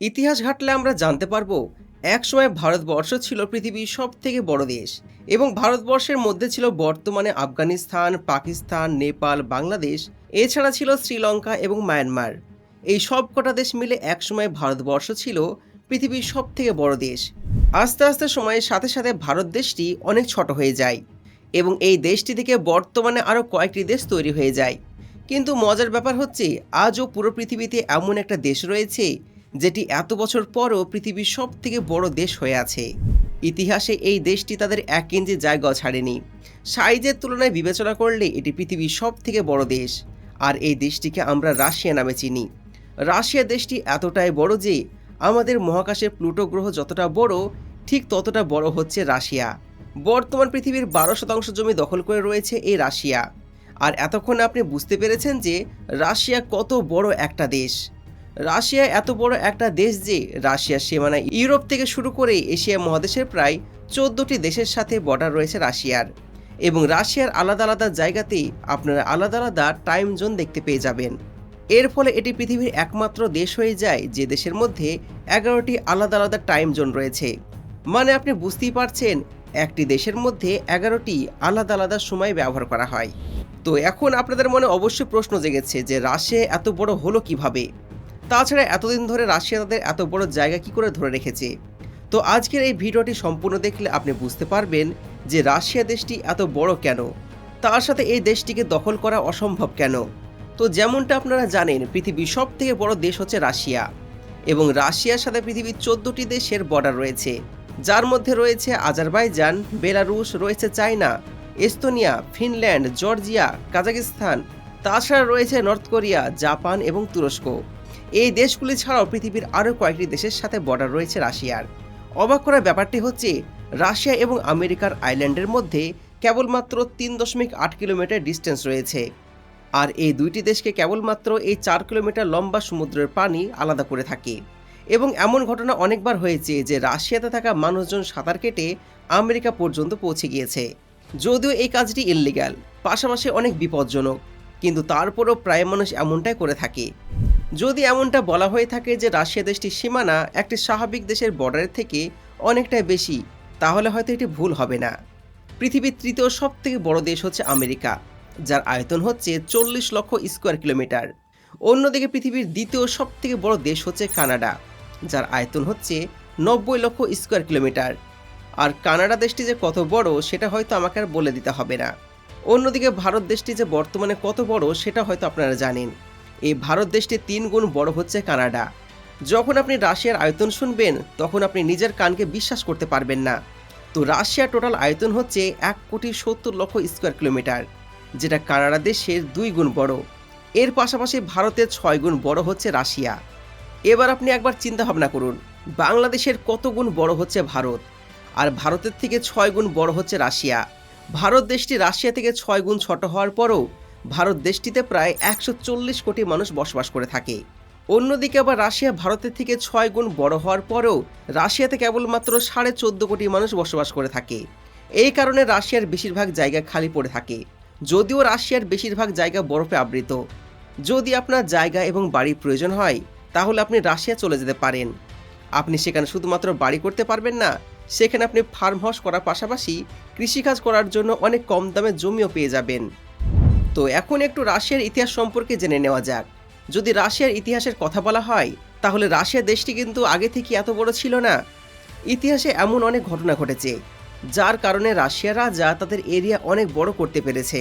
ইতিহাস ঘাটলে আমরা জানতে পারব একসময় ভারতবর্ষ ছিল পৃথিবীর সব থেকে বড় দেশ এবং ভারতবর্ষের মধ্যে ছিল বর্তমানে আফগানিস্তান, পাকিস্তান, নেপাল, বাংলাদেশ, এছাড়া ছিল শ্রীলঙ্কা এবং মায়ানমার। এই সব কটা দেশ মিলে একসময় ভারতবর্ষ ছিল পৃথিবীর সব থেকে বড় দেশ। আস্তে আস্তে সময়ের সাথে সাথে ভারত দেশটি অনেক ছোট হয়ে যায় এবং এই দেশটি থেকে বর্তমানে আরও কয়েকটি দেশ তৈরি হয়ে যায়। কিন্তু মজার ব্যাপার হচ্ছে, আজও পুরো পৃথিবীতে এমন একটা দেশ রয়েছে যেটি এত বছর পরও পৃথিবীর সব থেকে বড় দেশ হয়ে আছে। ইতিহাসে এই দেশটি তাদের এক ইঞ্চি জায়গা ছাড়েনি। সাইজের তুলনায় বিবেচনা করলে এটি পৃথিবীর সব থেকে বড় দেশ। আর এই দেশটিকে আমরা রাশিয়া নামে চিনি। রাশিয়া দেশটি এতটাই বড় যে, আমাদের মহাকাশে প্লুটো গ্রহ যতটা বড়, ঠিক ততটা বড় হচ্ছে রাশিয়া। বর্তমান পৃথিবীর বারো শতাংশ জমি দখল করে রয়েছে এই রাশিয়া। আর এতক্ষণে আপনি বুঝতে পেরেছেন যে, রাশিয়া কত বড় একটা দেশ। রাশিয়া এত বড় একটা দেশ যে রাশিয়ার সীমানা ইউরোপ থেকে শুরু করে এশিয়া মহাদেশের প্রায় চোদ্দোটি দেশের সাথে বর্ডার রয়েছে রাশিয়ার। এবং রাশিয়ার আলাদা আলাদা জায়গাতেই আপনারা আলাদা আলাদা টাইম জোন দেখতে পেয়ে যাবেন। এর ফলে এটি পৃথিবীর একমাত্র দেশ হয়ে যায় যে দেশের মধ্যে এগারোটি আলাদা আলাদা টাইম জোন রয়েছে। মানে আপনি বুঝতেই পারছেন, একটি দেশের মধ্যে এগারোটি আলাদা আলাদা সময় ব্যবহার করা হয়। তো এখন আপনাদের মনে অবশ্যই প্রশ্ন জেগেছে যে রাশিয়া এত বড় হলো কীভাবে? তাছাড়া এতদিন ধরে রাশিয়া তাদের এত বড় জায়গা কি করে ধরে রেখেছে? তো আজকের এই ভিডিওটি সম্পূর্ণ দেখলে আপনি বুঝতে পারবেন যে রাশিয়া দেশটি এত বড় কেন? তার সাথে এই দেশটিকে দখল করা অসম্ভব কেন? তো যেমনটা আপনারা জানেন, পৃথিবীর সব থেকে বড় দেশ হচ্ছে রাশিয়া। এবং রাশিয়ার সাথে পৃথিবীর চোদ্দটি দেশের বর্ডার রয়েছে। যার মধ্যে রয়েছে আজারবাইজান, বেলারুশ, রয়েছে China, Estonia, Finland, Georgia, Kazakhstan. তাছাড়া রয়েছে নর্থ কোরিয়া, জাপান এবং তুরস্ক। এই দেশগুলি ছাড়াও পৃথিবীর আরও কয়েকটি দেশের সাথে বর্ডার রয়েছে রাশিয়ার। অবাক করার ব্যাপারটি হচ্ছে, রাশিয়া এবং আমেরিকার আইল্যান্ডের মধ্যে কেবলমাত্র তিন দশমিক আট কিলোমিটার ডিস্টেন্স রয়েছে। আর এই দুইটি দেশকে কেবলমাত্র এই চার কিলোমিটার লম্বা সমুদ্রের পানি আলাদা করে থাকে। এবং এমন ঘটনা অনেকবার হয়েছে যে রাশিয়াতে থাকা মানুষজন সাঁতার কেটে আমেরিকা পর্যন্ত পৌঁছে গিয়েছে। যদিও এই কাজটি ইললিগ্যাল পাশাপাশি অনেক বিপজ্জনক, কিন্তু তারপরও প্রায় মানুষ এমনটাই করে থাকে। যদি এমনটা বলা হয়ে থাকে যে রাশিয়া দেশটির সীমানা একটি স্বাভাবিক দেশের বর্ডারের থেকে অনেকটাই বেশি, তাহলে হয়তো এটি ভুল হবে না। পৃথিবীর তৃতীয় সব থেকে বড় দেশ হচ্ছে আমেরিকা, যার আয়তন হচ্ছে চল্লিশ লক্ষ স্কোয়ার কিলোমিটার অন্যদিকে পৃথিবীর দ্বিতীয় সব থেকে বড় দেশ হচ্ছে কানাডা, যার আয়তন হচ্ছে নব্বই লক্ষ স্কোয়ার কিলোমিটার আর কানাডা দেশটি যে কত বড়, সেটা হয়তো আমাকে আর বলে দিতে হবে না। অন্যদিকে ভারত দেশটি যে বর্তমানে কত বড়, সেটা হয়তো আপনারা জানেন। এই ভারত দেশটি তিন গুণ বড় হচ্ছে কানাডা। যখন আপনি রাশিয়ার আয়তন শুনবেন, তখন আপনি নিজের কানকে বিশ্বাস করতে পারবেন না। তো রাশিয়ার টোটাল আয়তন হচ্ছে এক কোটি সত্তর লক্ষ স্কোয়ার কিলোমিটার, যেটা কানাডা দেশের দুই গুণ বড়। এর পাশাপাশি ভারতের ছয় গুণ বড় হচ্ছে রাশিয়া। এবার আপনি একবার চিন্তা ভাবনা করুন, বাংলাদেশের কত গুণ বড় হচ্ছে ভারত? আর ভারতের থেকে ছয় গুণ বড় হচ্ছে রাশিয়া। ভারত দেশটি রাশিয়া থেকে ছয় গুণ ছোট হওয়ার পরও ভারত দেশটিতে প্রায় একশো চল্লিশ কোটি মানুষ বসবাস করে থাকে। অন্যদিকে আবার রাশিয়া ভারতের থেকে ছয় গুণ বড় হওয়ার পরেও রাশিয়াতে কেবলমাত্র সাড়ে চোদ্দ কোটি মানুষ বসবাস করে থাকে। এই কারণে রাশিয়ার বেশিরভাগ জায়গা খালি পড়ে থাকে। যদিও রাশিয়ার বেশিরভাগ জায়গা বরফে আবৃত। যদি আপনার জায়গা এবং বাড়ি প্রয়োজন হয়, তাহলে আপনি রাশিয়া চলে যেতে পারেন। আপনি সেখানে শুধুমাত্র বাড়ি করতে পারবেন না, সেখানে আপনি ফার্ম হাউস করার পাশাপাশি কৃষিকাজ করার জন্য অনেক কম দামে জমিও পেয়ে যাবেন। তো এখন একটু রাশিয়ার ইতিহাস সম্পর্কে জেনে নেওয়া যাক। যদি রাশিয়ার ইতিহাসের কথা বলা হয়, তাহলে রাশিয়া দেশটি কিন্তু আগে থেকে এত বড় ছিল না। ইতিহাসে এমন অনেক ঘটনা ঘটেছে, যার কারণে রাশিয়ার রাজা তাদের এরিয়া অনেক বড় করতে পেরেছে।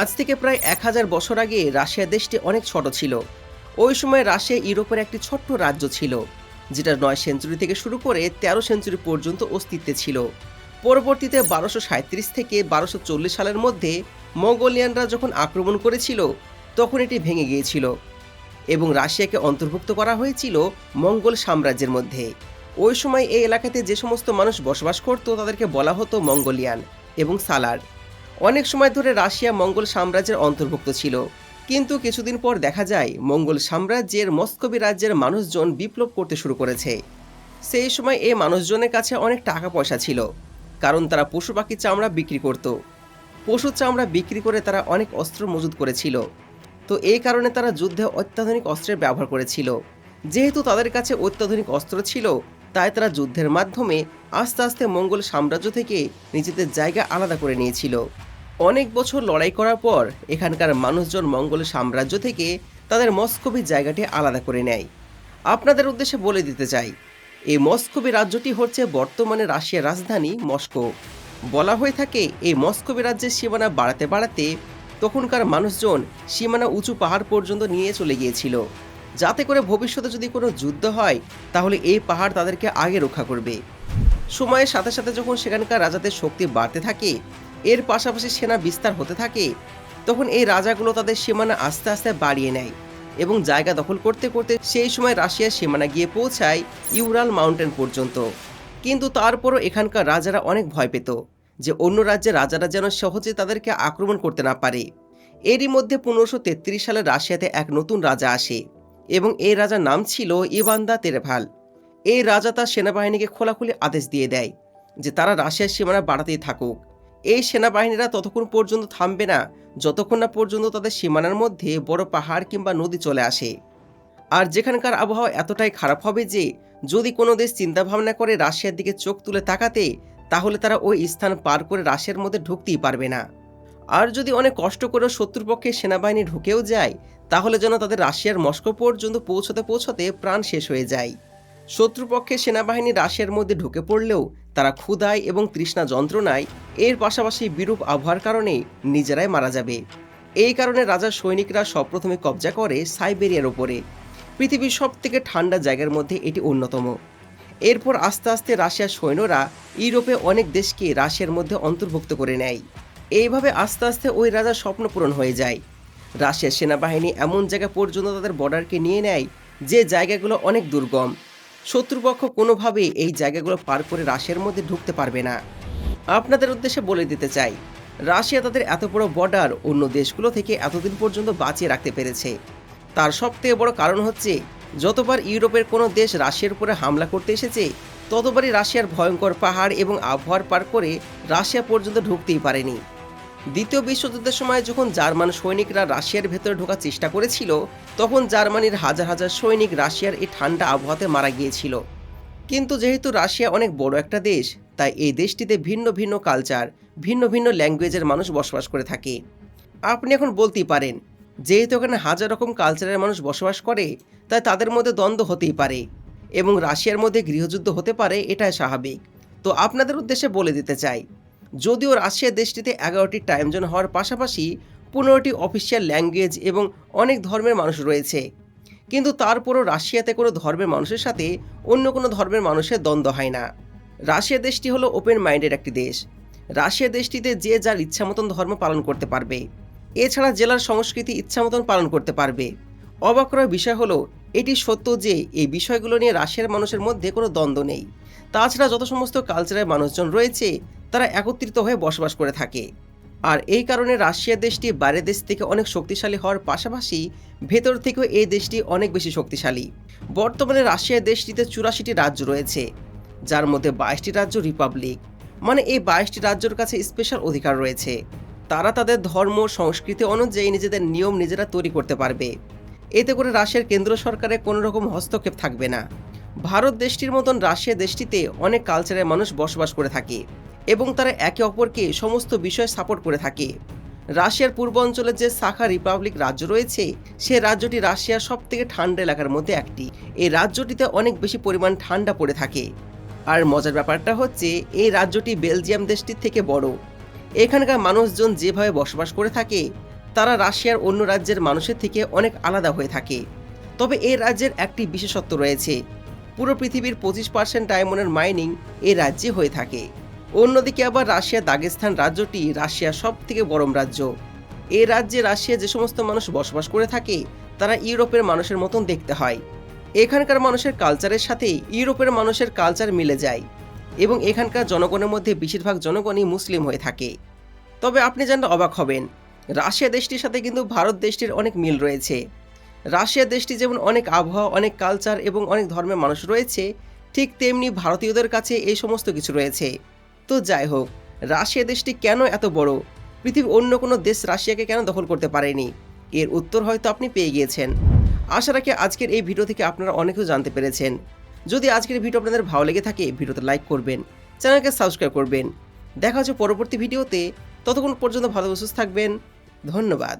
আজ থেকে প্রায় এক হাজার বছর আগে রাশিয়া দেশটি অনেক ছোট ছিল। ওই সময় রাশিয়া ইউরোপের একটি ছোট্ট রাজ্য ছিল, যেটা নয় সেঞ্চুরি থেকে শুরু করে তেরো সেঞ্চুরি পর্যন্ত অস্তিত্বে ছিল। পরবর্তীতে বারোশো থেকে বারোশো চল্লিশ সালের মধ্যে মঙ্গোলিয়ানরা যখন আক্রমণ করেছিল, তখন এটি ভেঙে গিয়েছিল এবং রাশিয়াকে অন্তর্ভুক্ত করা হয়েছিল মঙ্গল সাম্রাজ্যের মধ্যে। ওই সময় এই এলাকাতে যে সমস্ত মানুষ বসবাস করত, তাদেরকে বলা হতো মঙ্গোলিয়ান এবং সালার। অনেক সময় ধরে রাশিয়া মঙ্গল সাম্রাজ্যের অন্তর্ভুক্ত ছিল। কিন্তু কিছুদিন পর দেখা যায়, মঙ্গল সাম্রাজ্যের মস্কোবি রাজ্যের মানুষজন বিপ্লব করতে শুরু করেছে। সেই সময় এই মানুষজনের কাছে অনেক টাকা পয়সা ছিল। কারণ তারা পশু পাখির চামড়া বিক্রি করত। পশুর চামড়া বিক্রি করে তারা অনেক অস্ত্র মজুত করেছিল। তো এই কারণে তারা যুদ্ধে অত্যাধুনিক অস্ত্রের ব্যবহার করেছিল। যেহেতু তাদের কাছে অত্যাধুনিক অস্ত্র ছিল, তাই তারা যুদ্ধের মাধ্যমে আস্তে আস্তে মঙ্গল সাম্রাজ্য থেকে নিজেদের জায়গা আলাদা করে নিয়েছিল। অনেক বছর লড়াই করার পর এখানকার মানুষজন মঙ্গল সাম্রাজ্য থেকে তাদের মস্কোবি জায়গাটি আলাদা করে নেয়। আপনাদের উদ্দেশ্যে বলে দিতে চাই এই মস্কোবি রাজ্যটি হচ্ছে বর্তমানে রাশিয়ার রাজধানী মস্কো। বলা হয়ে থাকে, এই মস্কোবি রাজ্যের সীমানা বাড়াতে বাড়াতে তখনকার মানুষজন সীমানা উঁচু পাহাড় পর্যন্ত নিয়ে চলে গিয়েছিল। যাতে করে ভবিষ্যতে যদি কোনো যুদ্ধ হয়, তাহলে এই পাহাড় তাদেরকে আগে রক্ষা করবে। সময়ের সাথে সাথে যখন সেখানকার রাজাদের শক্তি বাড়তে থাকে, এর পাশাপাশি সেনা বিস্তার হতে থাকে, তখন এই রাজাগুলো তাদের সীমানা আস্তে আস্তে বাড়িয়ে নেয়। এবং জায়গা দখল করতে করতে সেই সময় রাশিয়ার সীমানা গিয়ে পৌঁছায় ইউরাল মাউন্টেন পর্যন্ত। কিন্তু তারপরও এখানকার রাজারা অনেক ভয় পেত যে অন্য রাজ্যের রাজারা যেন সহজে তাদেরকে আক্রমণ করতে না পারে। এরই মধ্যে পনেরোশো তেত্রিশ সালে রাশিয়াতে এক নতুন রাজা আসে এবং এই রাজার নাম ছিল ইভান্দা তেরেভাল। এই রাজা তার সেনাবাহিনীকে খোলাখুলি আদেশ দিয়ে দেয় যে তারা রাশিয়ার সীমানা বাড়াতেই থাকুক। এই সেনাবাহিনীরা ততক্ষণ পর্যন্ত থামবে না, যতক্ষণ না পর্যন্ত তাদের সীমানার মধ্যে বড় পাহাড় কিংবা নদী চলে আসে। আর যেখানকার আবহাওয়া এতটাই খারাপ হবে যে, যদি কোনো দেশ চিন্তা ভাবনা করে রাশিয়ার দিকে চোখ তুলে তাকাতে, তাহলে তারা ওই স্থান পার করে রাশিয়ার মধ্যে ঢুকতেই পারবে না। আর যদি অনেক কষ্ট করে শত্রুপক্ষের সেনাবাহিনী ঢুকেও যায়, তাহলে যেন তাদের রাশিয়ার মস্কো পর্যন্ত পৌঁছতে পৌঁছতে প্রাণ শেষ হয়ে যায়। শত্রুপক্ষের সেনাবাহিনী রাশিয়ার মধ্যে ঢুকে পড়লেও তারা ক্ষুধায় এবং তৃষ্ণা যন্ত্রণায় এর পাশাপাশি বিরূপ আবহাওয়ার কারণে নিজেরাই মারা যাবে। এই কারণে রাজার সৈনিকরা সবপ্রথমে কবজা করে সাইবেরিয়ার ওপরে পৃথিবীর সব থেকে ঠান্ডা জায়গার মধ্যে এটি অন্যতম। এরপর আস্তে আস্তে রাশিয়ার সৈন্যরা ইউরোপে অনেক দেশকে রাশিয়ার মধ্যে অন্তর্ভুক্ত করে নেয়। এইভাবে আস্তে আস্তে ওই রাজার স্বপ্ন পূরণ হয়ে যায়। রাশিয়ার সেনাবাহিনী এমন জায়গা পর্যন্ত তাদের বর্ডারকে নিয়ে নেয় যে জায়গাগুলো অনেক দুর্গম। শত্রুপক্ষ কোনোভাবেই এই জায়গাগুলো পার করে রাশিয়ার মধ্যে ঢুকতে পারবে না। আপনাদের উদ্দেশ্যে বলে দিতে চাই, রাশিয়া তাদের এত বড় বর্ডার অন্য দেশগুলো থেকে এতদিন পর্যন্ত বাঁচিয়ে রাখতে পেরেছে। তার সবথেকে বড় কারণ হচ্ছে, যতবার ইউরোপের কোনো দেশ রাশিয়ার উপরে হামলা করতে এসেছে, ততবারই রাশিয়ার ভয়ঙ্কর পাহাড় এবং আবহাওয়ার পার করে রাশিয়া পর্যন্ত ঢুকতেই পারেনি। দ্বিতীয় বিশ্বযুদ্ধের সময় যখন জার্মান সৈনিকরা রাশিয়ার ভেতরে ঢোকার চেষ্টা করেছিল, তখন জার্মানির হাজার হাজার সৈনিক রাশিয়ার এই ঠান্ডা আবহাওয়াতে মারা গিয়েছিল। কিন্তু যেহেতু রাশিয়া অনেক বড় একটা দেশ, তাই এই দেশটিতে ভিন্ন ভিন্ন কালচার ভিন্ন ভিন্ন ল্যাঙ্গুয়েজের মানুষ বসবাস করে থাকে। আপনি এখন বলতেই পারেন, যেহেতু এখানে হাজার রকম কালচারের মানুষ বসবাস করে, তাই তাদের মধ্যে দ্বন্দ্ব হতেই পারে এবং রাশিয়ার মধ্যে গৃহযুদ্ধ হতে পারে, এটাই স্বাভাবিক। তো আপনাদের উদ্দেশ্যে বলে দিতে চাই যদিও রাশিয়া দেশটিতে এগারোটি টাইম জোন হওয়ার পাশাপাশি পনেরোটি অফিসিয়াল ল্যাঙ্গুয়েজ এবং অনেক ধর্মের মানুষ রয়েছে। কিন্তু তারপরও রাশিয়াতে কোনো ধর্মের মানুষের সাথে অন্য কোনো ধর্মের মানুষের দ্বন্দ্ব হয় না। রাশিয়া দেশটি হলো ওপেন মাইন্ডের একটি দেশ। রাশিয়া দেশটিতে যে যার ইচ্ছা মতন ধর্ম পালন করতে পারবে। এছাড়া জেলার সংস্কৃতি ইচ্ছা মতন পালন করতে পারবে। অবাক করার বিষয় হলো, এটি সত্য যে এই বিষয়গুলো নিয়ে রাশিয়ার মানুষের মধ্যে কোনো দ্বন্দ্ব নেই। তাছাড়া যত সমস্ত কালচারের মানুষজন রয়েছে, তারা একত্রিত হয়ে বসবাস করে থাকে। আর এই কারণে রাশিয়া দেশটি বাইরের দেশ থেকে অনেক শক্তিশালী হওয়ার পাশাপাশি ভেতর থেকেও এই দেশটি অনেক বেশি শক্তিশালী। বর্তমানে রাশিয়া দেশটিতে চুরাশিটি রাজ্য রয়েছে, যার মধ্যে বাইশটি রাজ্য রিপাবলিক। মানে এই বাইশটি রাজ্যের কাছে স্পেশাল অধিকার রয়েছে। তারা তাদের ধর্ম, সংস্কৃতি অনুযায়ী নিজেদের নিয়ম নিজেরা তৈরি করতে পারবে। এতে করে রাশিয়ার কেন্দ্র সরকারের কোনো রকম হস্তক্ষেপ থাকবে না। ভারত দেশটির মতন রাশিয়া দেশটিতে অনেক কালচারের মানুষ বসবাস করে থাকে এবং তারা একে অপরকে সমস্ত বিষয়ে সাপোর্ট করে থাকে। রাশিয়ার পূর্বাঞ্চলে যে সাখা রিপাবলিক রাজ্য রয়েছে, সে রাজ্যটি রাশিয়ার সব থেকে ঠান্ডা এলাকার মধ্যে একটি। এই রাজ্যটিতে অনেক বেশি পরিমাণ ঠান্ডা পড়ে থাকে। আর মজার ব্যাপারটা হচ্ছে, এই রাজ্যটি বেলজিয়াম দেশটির থেকে বড়। এখানকার মানুষজন যেভাবে বসবাস করে থাকে তারা রাশিয়ার অন্য রাজ্যের মানুষের থেকে অনেক আলাদা হয়ে থাকে। তবে এই রাজ্যের একটি বিশেষত্ব রয়েছে। পুরো পৃথিবীর পঁচিশ পার্সেন্ট ডায়মন্ডের মাইনিং এই রাজ্যে হয়ে থাকে। অন্যদিকে আবার রাশিয়া দাগেস্তান রাজ্যটি রাশিয়ার সব থেকে গরম রাজ্য। এ রাজ্যে রাশিয়া যে সমস্ত মানুষ বসবাস করে থাকে, তারা ইউরোপের মানুষের মতন দেখতে হয়। এখানকার মানুষের কালচারের সাথে ইউরোপের মানুষের কালচার মিলে যায় এবং এখানকার জনগণের মধ্যে বেশিরভাগ জনগণই মুসলিম হয়ে থাকে। তবে আপনি জানলে অবাক হবেন রাশিয়া দেশটির সাথে কিন্তু ভারত দেশটির অনেক মিল রয়েছে। রাশিয়া দেশটি যেমন অনেক আবহাওয়া, অনেক কালচার এবং অনেক ধর্মের মানুষ রয়েছে, ঠিক তেমনি ভারতীয়দের কাছে এই সমস্ত কিছু রয়েছে। তো যাই হোক, রাশিয়া দেশটি কেন এত বড়? পৃথিবীর অন্য কোনো দেশ রাশিয়াকে কেন দখল করতে পারেনি? এর উত্তর হয়তো আপনি পেয়ে গিয়েছেন। আশা রাখি আজকের এই ভিডিও থেকে আপনারা অনেকেও জানতে পেরেছেন। যদি আজকের ভিডিও আপনাদের ভালো লেগে থাকে, ভিডিওতে লাইক করবেন, চ্যানেলকে সাবস্ক্রাইব করবেন। দেখা হচ্ছে পরবর্তী ভিডিওতে। ততক্ষণ পর্যন্ত ভালো সুস্থ থাকবেন। ধন্যবাদ।